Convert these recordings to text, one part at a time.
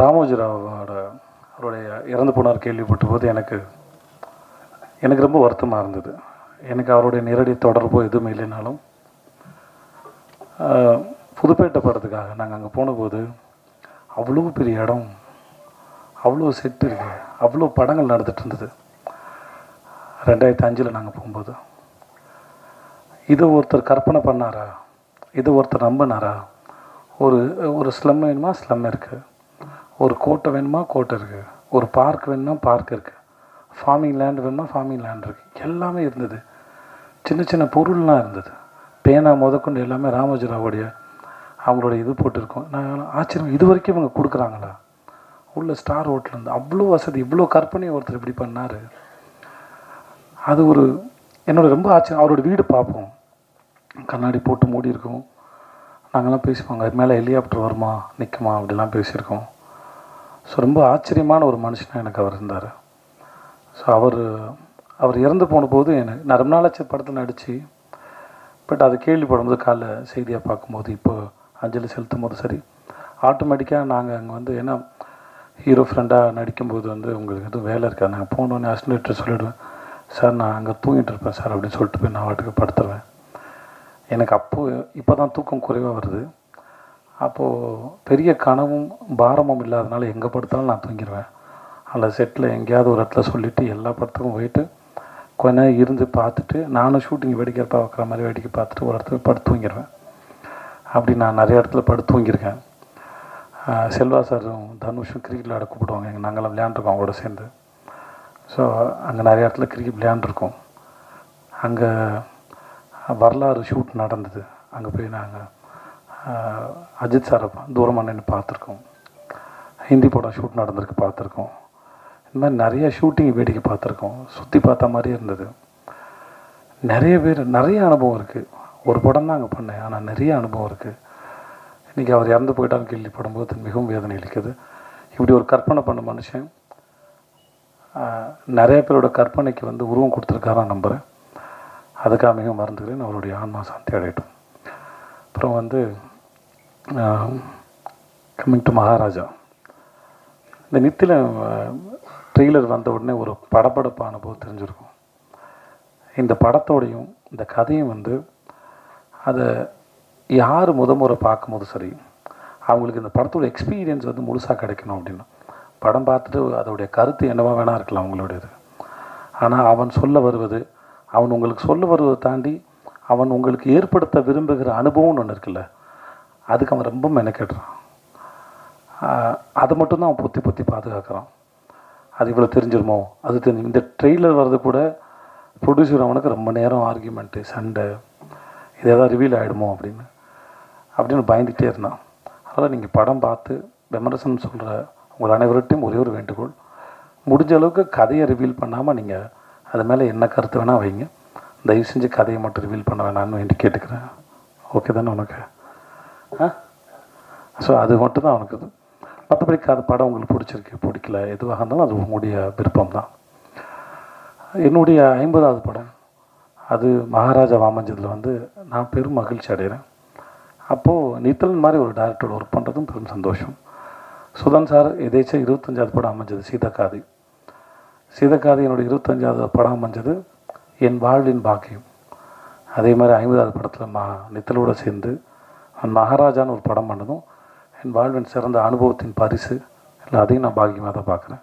ராமோஜிராவோட அவருடைய இறந்து போனார் கேள்விப்பட்ட போது எனக்கு எனக்கு ரொம்ப வருத்தமாக இருந்தது. எனக்கு அவருடைய நேரடி தொடர்போ எதுவுமே இல்லைனாலும் புதுப்பேட்டை படத்துக்காக நாங்கள் அங்கே போனபோது அவ்வளோ பெரிய இடம் அவ்வளோ செட்டு இருக்கு அவ்வளோ படங்கள் நடந்துட்டு இருந்தது. ரெண்டாயிரத்தி அஞ்சில் நாங்கள் போகும்போது இதை ஒருத்தர் கற்பனை பண்ணாரா? இதை ஒருத்தர் நம்பினாரா? ஒரு ஒரு ஸ்லம் வேணுமா? ஸ்லம் இருக்குது ஒரு கோட்டை வேணுமா? கோட்டை இருக்குது ஒரு பார்க் வேணுமா? பார்க் இருக்குது ஃபார்மிங் லேண்ட் வேணுமா? ஃபார்மிங் லேண்ட் இருக்குது எல்லாமே இருந்தது. சின்ன சின்ன பொருள்லாம் இருந்தது. பேனா முதற்கொண்டு எல்லாமே ராமோஜிராவுடைய அவங்களுடைய இது போட்டிருக்கோம். நான் ஆச்சரியம் இது வரைக்கும் இவங்க கொடுக்குறாங்களா? உள்ள ஸ்டார் ஹோட்டல் இருந்து அவ்வளோ வசதி இவ்வளோ கற்பனை ஒருத்தர் இப்படி பண்ணார். அது ஒரு என்னோட ரொம்ப ஆச்சரியம். அவரோட வீடு பார்ப்போம். கண்ணாடி போட்டு மூடி இருக்கும் நாங்கள்லாம் பேசுவாங்க அது மேலே ஹெலிகாப்டர் வருமா? நிற்குமா அப்படிலாம் பேசியிருக்கோம். ஸோ ரொம்ப ஆச்சரியமான ஒரு மனுஷனாக எனக்கு அவர் இருந்தார். ஸோ அவர் அவர் இறந்து போன போது எனக்கு நான் ரொம்ப நாளாச்சு படத்தில் நடித்து பட் அது கேள்விப்படும்போது காலைல செய்தியாக பார்க்கும்போது இப்போ அஞ்சலி செலுத்தும் போது சரி ஆட்டோமேட்டிக்காக நாங்கள் அங்கே வந்து ஏன்னா ஹீரோ ஃப்ரெண்டாக நடிக்கும்போது வந்து உங்களுக்கு எதுவும் வேலை இருக்காது. நாங்கள் போனோன்னே அசிஸ்டன்ட் சொல்லிவிடுவேன் சார் நான் அங்கே தூங்கிட்டு இருப்பேன் சார் அப்படின்னு சொல்லிட்டு போய் நான் வாட்டுக்கு படுத்துருவேன். எனக்கு அப்போது இப்போ தான் தூக்கம் குறைவாக வருது. அப்போது பெரிய கனவும் பாரமும் இல்லாதனால எங்கே படுத்தாலும் நான் தூங்கிடுவேன் அதில் செட்டில் எங்கேயாவது ஒரு இடத்துல சொல்லிவிட்டு எல்லா படத்துக்கும் போயிட்டு கொஞ்ச நேரம் இருந்து பார்த்துட்டு நானும் ஷூட்டிங் வேடிக்கை பார்க்குற மாதிரி வேடிக்கை பார்த்துட்டு ஒரு இடத்துல படுத்து தூங்கிடுவேன் அப்படி நான் நிறைய இடத்துல படுத்து தூங்கியிருக்கேன். செல்வா சாரும் தனுஷும் கிரிக்கெட் விளையாட கூப்பிடுவாங்க. எங்கள் நாங்களாம் விளையாண்டுருக்கோம் அவங்களோட சேர்ந்து. ஸோ அங்கே நிறைய இடத்துல கிரிக்கெட் விளையாண்டுருக்கோம். அங்கே வரலாறு ஷூட் நடந்தது. அங்கே போய் நாங்கள் அஜித் சாரை தூரமாக நின்று பார்த்துருக்கோம். ஹிந்தி படம் ஷூட் நடந்திருக்கு பார்த்துருக்கோம். இந்த மாதிரி நிறைய ஷூட்டிங் வேடிக்கை பார்த்துருக்கோம். சுற்றி பார்த்த மாதிரி இருந்தது. நிறைய பேர் நிறைய அனுபவம் இருக்குது ஒரு படம் தான் அங்கே பண்ணேன். ஆனால் நிறைய அனுபவம் இருக்குது இன்றைக்கி அவர் இறந்து போயிட்டான்னு கேள்விப்படும்போது மிகவும் வேதனை அளிக்குது. இப்படி ஒரு கற்பனை பண்ண மனுஷன் நிறைய பேரோட கற்பனைக்கு வந்து உருவம் கொடுத்துருக்காரான் நம்புகிறேன் அதுக்காக மிகவும் மறந்துக்கிறேன் அவருடைய ஆன்மா சாந்தி அடையட்டும். அப்புறம் வந்து கம்மிங் டு மகாராஜா. இந்த நித்தில ட்ரெய்லர் வந்த உடனே ஒரு படபடப்பு அனுபவம் தெரிஞ்சிருக்கும். இந்த படத்தோடையும் இந்த கதையும் வந்து அதை யார் முத முறை பார்க்கும்போது சரி அவங்களுக்கு இந்த படத்தோட எக்ஸ்பீரியன்ஸ் வந்து முழுசாக கிடைக்கணும் அப்படின்னு படம் பார்த்துட்டு அதோடைய கருத்து என்னவா வேணா இருக்கலாம் அவங்களுடையது. ஆனால் அவன் சொல்ல வருவது அவன் உங்களுக்கு சொல்ல வருவதை தாண்டி அவன் உங்களுக்கு ஏற்படுத்த விரும்புகிற அனுபவம்னு ஒன்று இருக்குல்ல அதுக்கு அவன் ரொம்ப மெனக்கெடுறான். அதை மட்டும்தான் அவன் பொத்தி பொத்தி பாதுகாக்கிறான். அது இவ்வளோ தெரிஞ்சிருமோ? அது தெரிஞ்சு இந்த ட்ரெய்லர் வர்றது கூட ப்ரொடியூசர் அவனுக்கு ரொம்ப நேரம் ஆர்கியூமெண்ட்டு சண்டை இது எதாவது ரிவீல் ஆகிடுமோ அப்படின்னு. அப்படின்னு பயந்துகிட்டே இருந்தான். அதனால் நீங்கள் படம் பார்த்து விமர்சனம் சொல்கிற உங்கள் அனைவர்கிட்டையும் ஒரே ஒரு வேண்டுகோள் முடிஞ்ச அளவுக்கு கதையை ரிவீல் பண்ணாமல் நீங்கள் அது மேலே என்ன கருத்து வேணால் வைங்க. தயவு செஞ்சு கதையை மட்டும் ரிவீல் பண்ண வேணாம்னு வேண்டி கேட்டுக்கிறேன். ஓகே தானே உனக்கு? ஆ? ஸோ அது மட்டும் தான் அவனுக்கு இது மற்றபடி கதை படம் உங்களுக்கு பிடிச்சிருக்கு பிடிக்கல எதுவாக இருந்தாலும் அது உங்களுடைய விருப்பம் தான் என்னுடைய ஐம்பதாவது படம் அது மகாராஜா வாமஞ்சதில் வந்து நான் பெரும் மகிழ்ச்சி அடைகிறேன். அப்போது நித்தலன் மாதிரி ஒரு டேரக்டரோட ஒர்க் பண்ணுறதும் பெரும் சந்தோஷம். சுதன் சார் எதேச்சும் இருபத்தஞ்சாவது படம் அமைஞ்சது சீதக்காதி. சீதக்காதி என்னுடைய இருபத்தஞ்சாவது படம் அமைஞ்சது என் வாழ்வின் பாக்கியம். அதே மாதிரி ஐம்பதாவது படத்தில் மா நித்தலோடு சேர்ந்து நான் மகாராஜான்னு ஒரு படம் பண்ணதும் என் வாழ்வின் சிறந்த அனுபவத்தின் பரிசு. இல்லை அதையும் நான் பாக்கியமாக தான் பார்க்குறேன்.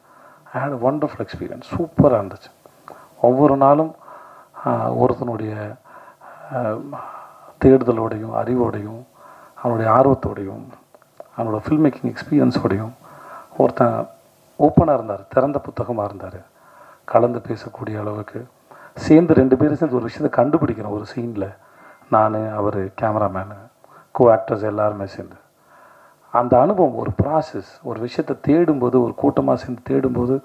ஐ ஹேட் ஒண்டர்ஃபுல் எக்ஸ்பீரியன்ஸ் சூப்பராக இருந்துச்சு. ஒவ்வொரு நாளும் ஒருத்தனுடைய தேடுதலோடையும் அறிவோடையும் அவனுடைய ஆர்வத்தோடையும் அவனோட ஃபில்ம் மேக்கிங் எக்ஸ்பீரியன்ஸோடையும் ஒருத்தன் ஓப்பனாக இருந்தார் திறந்த புத்தகமாக இருந்தார். கலந்து பேசக்கூடிய அளவுக்கு. சேர்ந்து ரெண்டு பேரும் சேர்ந்து ஒரு விஷயத்தை கண்டுபிடிக்கணும் ஒரு சீனில் நான் அவர் கேமராமேனு கோ ஆக்டர்ஸ் எல்லாருமே சேர்ந்து. அந்த அனுபவம் ஒரு ப்ராசஸ் ஒரு விஷயத்தை தேடும்போது ஒரு கூட்டமாக சேர்ந்து தேடும்போது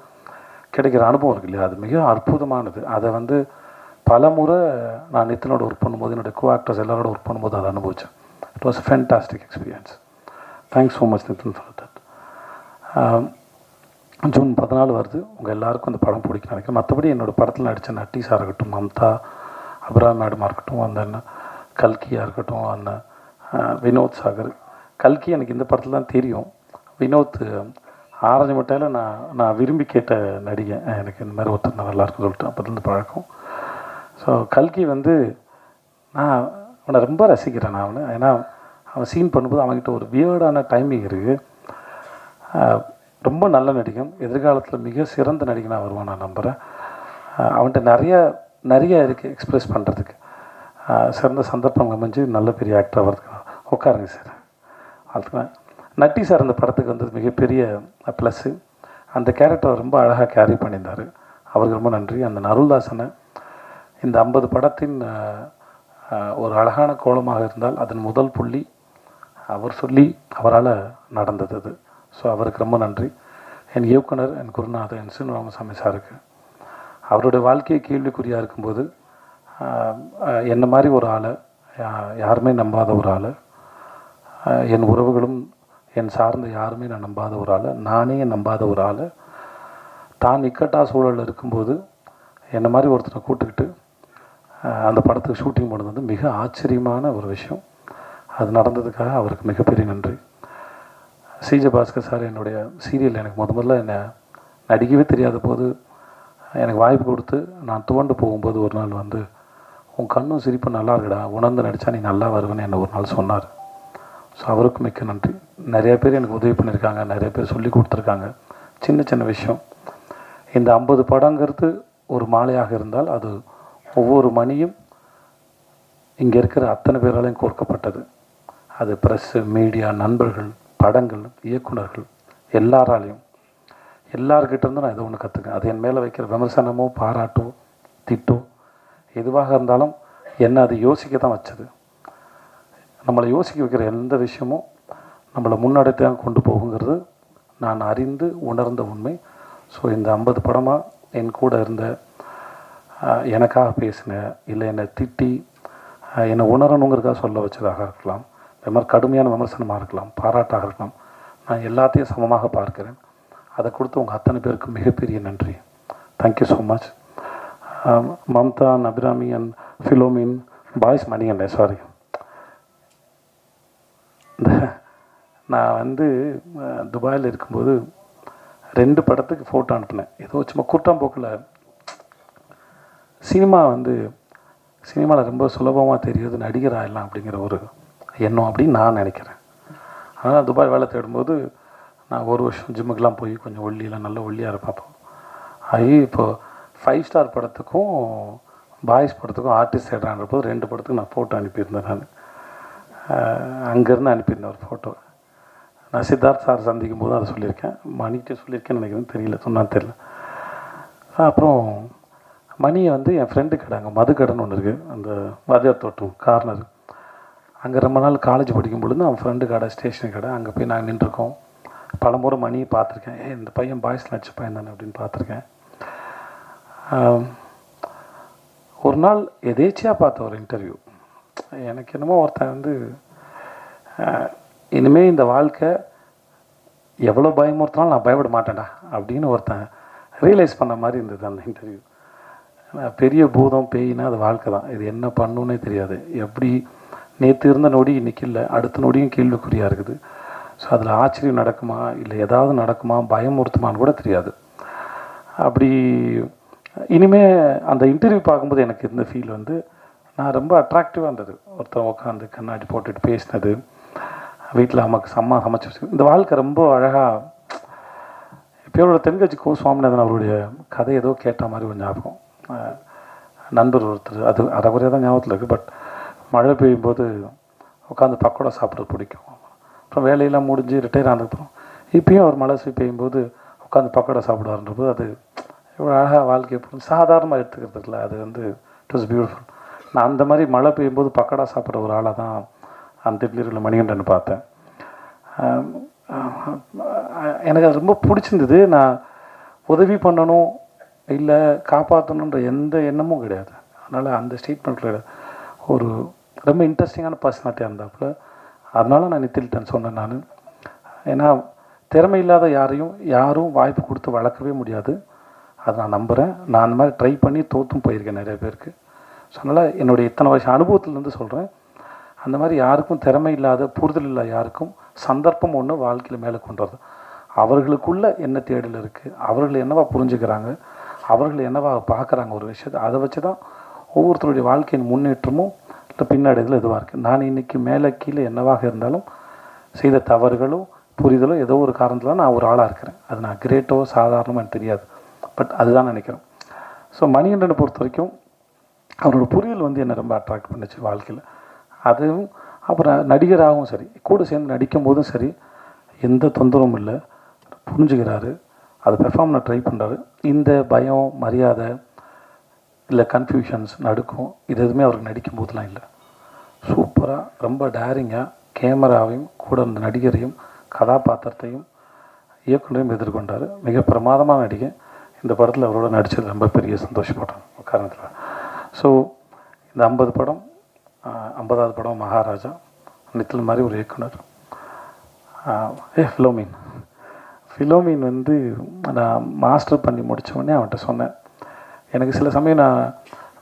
கிடைக்கிற அனுபவம் இருக்கு இல்லையா? அது மிக அற்புதமானது. அதை வந்து பல முறை நான் நித்தனோட ஒர்க் பண்ணும்போது என்னுடைய கோ ஆக்டர்ஸ் எல்லாரோட ஒர்க் பண்ணும்போது அதை அனுபவித்தேன் it was fantastic experience thanks so much Nithin for that June பதினாலு வருது. உங்கள் எல்லாருக்கும் அந்த படம் பிடிக்கும் நினைக்கிறேன். மற்றபடி என்னோடய படத்தில் நடித்த நட்டீஸாக இருக்கட்டும் மம்தா அபிராம் மேடமாக இருக்கட்டும் அந்த கல்கியாக இருக்கட்டும் அந்த வினோத் சாகர். கல்கி எனக்கு இந்த படத்தில் தான் தெரியும். வினோத் ஆரஞ்சு மிட்டாயில் நான் நான் விரும்பி கேட்ட நடிகை. எனக்கு இந்த மாதிரி ஒருத்தர் நல்லா இருக்குன்னு சொல்லிட்டு அப்போதுலேருந்து பழக்கம். ஸோ கல்கி வந்து நான் அவனை ரொம்ப ரசிக்கிறேன் நான் அவனை. ஏன்னா அவன் சீன் பண்ணும்போது அவன்கிட்ட ஒரு வியர்டான டைமிங் இருக்குது ரொம்ப நல்ல நடிகன். எதிர்காலத்தில் மிக சிறந்த நடிகனாக வருவான் நான் நம்புகிறேன் அவன்கிட்ட நிறைய நிறைய இருக்குது எக்ஸ்ப்ரெஸ் பண்ணுறதுக்கு சிறந்த சந்தர்ப்பம் அமைஞ்சு நல்ல பெரிய ஆக்டர் வரதுக்கு உட்காருங்க சார் அதுக்கு நட்டி சார் அந்த படத்துக்கு வந்தது மிகப்பெரிய ப்ளஸ்ஸு அந்த கேரக்டரை ரொம்ப அழகாக கேரி பண்ணியிருந்தார். அவருக்கு ரொம்ப நன்றி. அந்த நருள்தாசனை இந்த ஐம்பது படத்தின் ஒரு அழகான கோலமாக இருந்தால் அதன் முதல் புள்ளி அவர் சொல்லி அவரால் நடந்தது அது. ஸோ அவருக்கு ரொம்ப நன்றி. என் இயக்குனர் என் குருநாதர் என் சீனு ராமசாமி சாருக்கு. அவருடைய வாழ்க்கையை கேள்விக்குறியாக இருக்கும்போது ஆஹ், என்ன மாதிரி ஒரு ஆளை யாருமே நம்பாத ஒரு ஆளை என் உறவுகளும் என் சார்ந்த யாருமே நான் நம்பாத ஒரு ஆளை நானே நம்பாத ஒரு ஆளை. தான் இக்கட்டா சூழலில் இருக்கும்போது என்ன மாதிரி ஒருத்தரை கூட்டுக்கிட்டு அந்த படத்துக்கு ஷூட்டிங் பண்ணது வந்து மிக ஆச்சரியமான ஒரு விஷயம். அது நடந்ததுக்காக அவருக்கு மிகப்பெரிய நன்றி. சிஜே பாஸ்கர் சார் என்னுடைய சீரியல் எனக்கு முத முதல்ல என்னை நடிக்கவே தெரியாத போது எனக்கு வாய்ப்பு கொடுத்து நான் துவண்டு போகும்போது ஒரு நாள் வந்து உன் கண்ணும் சிரிப்பும் நல்லா இருக்குடா உணர்ந்து நடித்தா நீ நல்லா வருவேன்னு என்னை ஒரு நாள் சொன்னார். ஸோ அவருக்கு மிக்க நன்றி. நிறைய பேர் எனக்கு உதவி பண்ணியிருக்காங்க நிறைய பேர் சொல்லி கொடுத்துருக்காங்க. சின்ன சின்ன விஷயம். இந்த ஐம்பது படங்கிறது ஒரு மாலையாக இருந்தால் அது ஒவ்வொரு மணியும் இங்கே இருக்கிற அத்தனை பேராலையும் கோர்க்கப்பட்டது. அது ப்ரெஸ்ஸு மீடியா நண்பர்கள் படங்கள் இயக்குனர்கள் எல்லாராலையும். எல்லார்கிட்ட நான் இதை ஒன்று கற்றுக்கேன் அது என் மேலே வைக்கிற விமர்சனமோ பாராட்டோ திட்டோ எதுவாக இருந்தாலும் என்னை அது யோசிக்க தான் வச்சது. நம்மளை யோசிக்க வைக்கிற எந்த விஷயமும் நம்மளை முன்னெடுத்து தான் கொண்டு போகுங்கிறது நான் அறிந்து உணர்ந்த உண்மை. ஸோ இந்த ஐம்பது படமாக என் கூட இருந்த எனக்காக பேசின இல்லை என்னை திட்டி என்னை உணரணுங்கிறதுக்காக சொல்ல வச்சதாக இருக்கலாம். இந்த மாதிரி கடுமையான விமர்சனமாக இருக்கலாம் பாராட்டாக இருக்கலாம். நான் எல்லாத்தையும் சமமாக பார்க்கிறேன். அதை கொடுத்து உங்கள் அத்தனை பேருக்கு மிகப்பெரிய நன்றி. Thank you so much Mamta and Abirami and Philomin boys Manikandan sorry இந்த நான் வந்து துபாயில் இருக்கும்போது ரெண்டு படத்துக்கு ஃபோட்டோ அனுப்பினேன். ஏதோ சும்மா குற்றம்போக்கில் சினிமா வந்து சினிமாவில் ரொம்ப சுலபமாக தெரியுது நடிகர் அப்படிங்கிற ஒரு எண்ணம் அப்படின்னு நான் நினைக்கிறேன். அதனால் துபாய் வேலை தேடும்போது நான் ஒரு வருஷம் ஜிம்முக்கெலாம் போய் கொஞ்சம் ஒல்லியெல்லாம் நல்ல ஒல்லியாக இருப்பேன் அது இப்போ ஃபைவ் ஸ்டார் படத்துக்கும் பாய்ஸ் படத்துக்கும் ஆர்டிஸ்ட் தேடுறான்ற போது ரெண்டு படத்துக்கு நான் ஃபோட்டோ அனுப்பியிருந்தேன் நான். அங்கேருந்து அனுப்பியிருந்தேன் ஒரு ஃபோட்டோ நான் சித்தார்த் சார் சந்திக்கும் போது அதை சொல்லியிருக்கேன். மணிக்கிட்ட சொல்லியிருக்கேன்னு நினைக்கிறேன். தெரியல சொன்னால் தெரியல. அப்புறம் மணியை வந்து என் ஃப்ரெண்டு கடை அங்கே மது கடைன்னு ஒன்று இருக்குது அந்த வாத்தியார் தோட்டம் கார்னர் அங்கே ரொம்ப நாள் காலேஜ் படிக்கும் பொழுது அவன் ஃப்ரெண்டு கடை ஸ்டேஷன் கடை அங்கே போய் நாங்கள் நின்றுருக்கோம். பலமுறை மணியை பார்த்துருக்கேன். ஏ இந்த பையன் பாய்ஸ் நடிச்ச பையன் தானே அப்படின்னு பார்த்துருக்கேன். ஒரு நாள் எதேச்சியாக பார்த்த ஒரு இன்டர்வியூ எனக்கு என்னமோ ஒருத்தன் வந்து இனிமேல் இந்த வாழ்க்கை எவ்வளோ பயமுறுத்தினாலும் நான் பயப்பட மாட்டேன்டா அப்படின்னு ஒருத்தன் ரியலைஸ் பண்ண மாதிரி இருந்தது அந்த இன்டர்வியூ பெரிய பூதம் பேய்னா அது வாழ்க்கை தான். இது என்ன பண்ணுன்னே தெரியாது. எப்படி நேற்று இருந்த நொடி இன்றைக்கி இல்லை. அடுத்த நொடியும் கேள்விக்குறியாக இருக்குது. ஸோ அதில் ஆச்சரியம் நடக்குமா? இல்லை ஏதாவது நடக்குமா? பயமுறுத்துமான்னு கூட தெரியாது. அப்படி இனிமே அந்த இன்டர்வியூ பார்க்கும்போது எனக்கு இருந்த ஃபீல் வந்து நான் ரொம்ப அட்ராக்டிவாக இருந்தது. ஒருத்தன் உட்காந்து கண்ணாடி போட்டுட்டு பேசினது. வீட்டில் அம்மாக்கு அம்மா சமைச்சு வச்சு இந்த வாழ்க்கை ரொம்ப அழகாக இப்போயோட தென்கட்சி கோ சுவாமிநாதன் அவருடைய கதை ஏதோ கேட்ட மாதிரி ஒரு ஞாபகம். நண்பர் ஒருத்தர் அது அரைக்குறையாக தான் ஞாபகத்தில் இருக்குது பட் மழை பெய்யும் போது உட்காந்து பக்கோடா சாப்பிட்றது பிடிக்கும். அப்புறம் வேலையெல்லாம் முடிஞ்சு ரிட்டையர் ஆனதுக்கப்புறம் இப்பயும் அவர் மழை பெய்யும் பெய்யும்போது உட்காந்து பக்கோடா சாப்பிடுவார்ன்றபோது அது இவ்வளோ அழகாக வாழ்க்கை புரிஞ்சு சாதாரணமாக எடுத்துக்கிறது இல்லை. அது வந்து இட் வாஸ் பியூட்டிஃபுல் நான் அந்த மாதிரி மழை பெய்யும்போது பக்கோடா சாப்பிட்ற ஒரு ஆளாக தான் அந்த திடீரில் மணிகண்டன் பார்த்தேன். எனக்கு அது ரொம்ப பிடிச்சிருந்தது. நான் உதவி பண்ணணும் இல்லை காப்பாற்றணுன்ற எந்த எண்ணமும் கிடையாது. அதனால் அந்த ஸ்டேட்மெண்ட்டில் ஒரு ரொம்ப இன்ட்ரெஸ்டிங்கான பர்சனாலிட்டியாக இருந்தாப்புல அதனால நான் நித்தில்டன் சொன்னேன் நான். ஏன்னா திறமை இல்லாத யாரையும் யாரும் வாய்ப்பு கொடுத்து வளர்க்கவே முடியாது. அதை நான் நம்புகிறேன் நான் அந்த மாதிரி ட்ரை பண்ணி தோற்றும் போயிருக்கேன் நிறைய பேருக்கு. ஸோ அதனால் என்னுடைய இத்தனை வருஷம் அனுபவத்துலேருந்து சொல்கிறேன் அந்த மாதிரி யாருக்கும் திறமை இல்லாத புரிதல் இல்லாத யாருக்கும் சந்தர்ப்பம் ஒன்று வாழ்க்கையில் மேலே கொண்டு வருது. அவர்களுக்குள்ள என்ன தேடல் இருக்குது அவர்கள் என்னவா புரிஞ்சுக்கிறாங்க? அவர்கள் என்னவா பார்க்குறாங்க ஒரு விஷயத்தை? அதை வச்சு தான் ஒவ்வொருத்தருடைய வாழ்க்கையின் முன்னேற்றமும் பின்னடைதல் பின்னாடிகள் இதுவாக இருக்குது நான் இன்றைக்கி மேலே கீழே என்னவாக இருந்தாலும் செய்த தவறுகளோ புரிதலோ ஏதோ ஒரு காரணத்தில் நான் ஒரு ஆளாக இருக்கிறேன். அது நான் கிரேட்டோ சாதாரணமோ எனக்கு தெரியாது. பட் அதுதான் நினைக்கிறேன். ஸோ மணிகண்டனை பொறுத்த வரைக்கும் அவரோட புரிதல் வந்து என்னை ரொம்ப அட்ராக்ட் பண்ணுச்சு வாழ்க்கையில். அதுவும் அப்புறம் நடிகராகவும் சரி கூட சேர்ந்து நடிக்கும் போதும் சரி எந்த தொந்தரவும் இல்லை. புரிஞ்சுக்கிறாரு. அதை பெர்ஃபார்ம் ட்ரை பண்ணுறாரு இந்த பயம் மரியாதை இல்லை கன்ஃபியூஷன்ஸ் நடுக்கும். இது எதுவுமே அவருக்கு நடிக்கும் போதெல்லாம் இல்லை சூப்பராக ரொம்ப டேரிங்காக கேமராவையும் கூட இருந்த நடிகரையும் கதாபாத்திரத்தையும் இயக்குனரையும் எதிர்கொண்டார். மிக பிரமாதமான நடிகை. இந்த படத்தில் அவரோட நடித்தது ரொம்ப பெரிய சந்தோஷப்படுறேன் காரணத்தில் ஸோ இந்த ஐம்பது படம் ஐம்பதாவது படம் மகாராஜா நித்தில் மாதிரி ஒரு இயக்குனர். ஏ ஃபிலோமின் ஃபிலோமின் வந்து நான் மாஸ்டர் பண்ணி முடிச்ச அவன்கிட்ட சொன்னேன். எனக்கு சில சமயம் நான்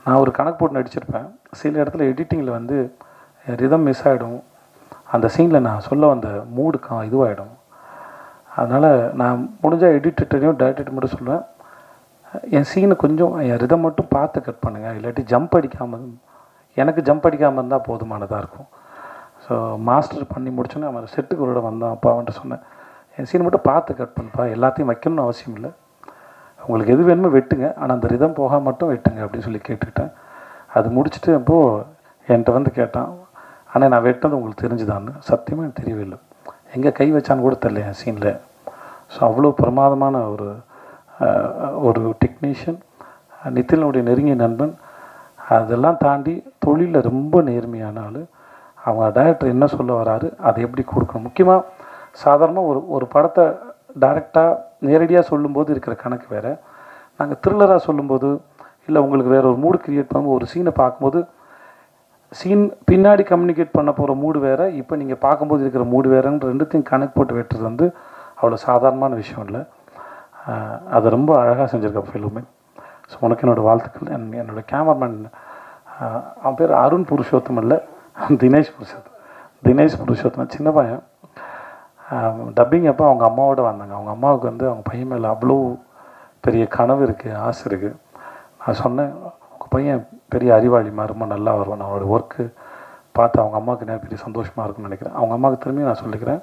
நான் ஒரு கணக்கு போட்டு நடிச்சிருப்பேன். சில இடத்துல எடிட்டிங்கில் வந்து ரிதம் மிஸ் ஆகிடும் அந்த சீனில் நான் சொல்ல வந்த மூடு கா இதுவாகிடும் அதனால் நான் முடிஞ்சால் எடிட்டர்டையும் டேரக்டர் மட்டும் சொல்லுவேன். என் சீனை கொஞ்சம் என் ரிதம் மட்டும் பார்த்து கட் பண்ணுங்கள் இல்லாட்டி ஜம்ப் அடிக்காமல் எனக்கு ஜம்ப் அடிக்காமல் இருந்தால் போதுமானதாக இருக்கும். ஸோ மாஸ்டர் பண்ணி முடிச்சோன்னே அவன் செட்டுக்கு ஒரு வந்தான். அப்பா அவன்கிட்ட சொன்னேன் என் சீனை மட்டும் பார்த்து கட் பண்ணுப்பா. எல்லாத்தையும் வைக்கணும்னு அவசியம் இல்லை. உங்களுக்கு எது வேணுமோ வெட்டுங்க. ஆனால் அந்த ரிதம் போக மட்டும் வெட்டுங்க அப்படின்னு சொல்லி கேட்டுக்கிட்டேன். அது முடிச்சுட்டு அப்போது என்கிட்ட வந்து கேட்டான் ஆனால் நான் வெட்டினது உங்களுக்கு தெரிஞ்சுதான்னு. சத்தியமாக எனக்கு தெரியவே இல்லை எங்கே கை வச்சான்னு கூட தெரியல என் சீனில் ஸோ அவ்வளோ பிரமாதமான ஒரு ஒரு டெக்னீஷியன் நித்தினுடைய நெருங்கிய நண்பன். அதெல்லாம் தாண்டி தொழிலில் ரொம்ப நேர்மையான ஆள். அவங்க டைரக்டர் என்ன சொல்ல வராரு அதை எப்படி கொடுக்கணும்? முக்கியமாக சாதாரணமாக ஒரு ஒரு படத்தை டைரெக்டாக நேரடியாக சொல்லும்போது இருக்கிற கணக்கு வேறு. நாங்கள் த்ரில்லராக சொல்லும்போது இல்லை உங்களுக்கு வேறு ஒரு மூடு க்ரியேட் பண்ணும்போது ஒரு சீனை பார்க்கும்போது சீன் பின்னாடி கம்யூனிகேட் பண்ண போகிற மூடு வேறு இப்போ நீங்கள் பார்க்கும்போது இருக்கிற மூடு வேறுன்னு ரெண்டுத்தையும் கணக்கு போட்டு வெட்டுறது வந்து அவ்வளோ சாதாரணமான விஷயம் இல்லை. அது அதை ரொம்ப அழகாக செஞ்சுருக்க ஃபிலுமே ஸோ உனக்கு என்னோடய வாழ்த்துக்கள். என் என்னோடய கேமராமேன் அவன் பேர் அருண் புருஷோத்தம் இல்லை தினேஷ் புருஷோத்தம் தினேஷ் புருஷோத்தம் சின்ன பையன். டப்பிங் அப்போ அவங்க அம்மாவோட வந்தாங்க. அவங்க அம்மாவுக்கு வந்து அவங்க பையன் மேலே அவ்வளோ பெரிய கனவு இருக்குது ஆசை இருக்குது நான் சொன்னேன் உங்கள் பையன் பெரிய அறிவாளி மாதிரி ரொம்ப நல்லா வருவான். அவனோட ஒர்க்கு பார்த்து அவங்க அம்மாவுக்கு என்ன பெரிய சந்தோஷமாக இருக்கும்னு நினைக்கிறேன். அவங்க அம்மாவுக்கு திரும்பி நான் சொல்லிக்கிறேன்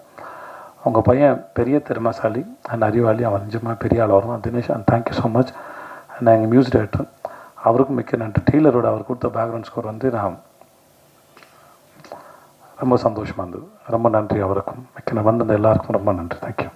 உங்கள் பையன் பெரிய திறமைசாலி அண்ட் அறிவாளி. அவன் நிஜமாக பெரிய ஆள் வருவான். Dinesh and thank you so much நான் எங்கள் மியூசிக் டைரக்டர் அவருக்கும் மிக்க நன்றி. டெய்லரோட அவர் கொடுத்த பேக்ரவுண்ட் ஸ்கோர் வந்து நான் ரொம்ப சந்தோஷமாக இருந்தது. ரொம்ப நன்றி அவருக்கும். மிக்க வந்த எல்லாருக்கும் ரொம்ப நன்றி. தேங்க்யூ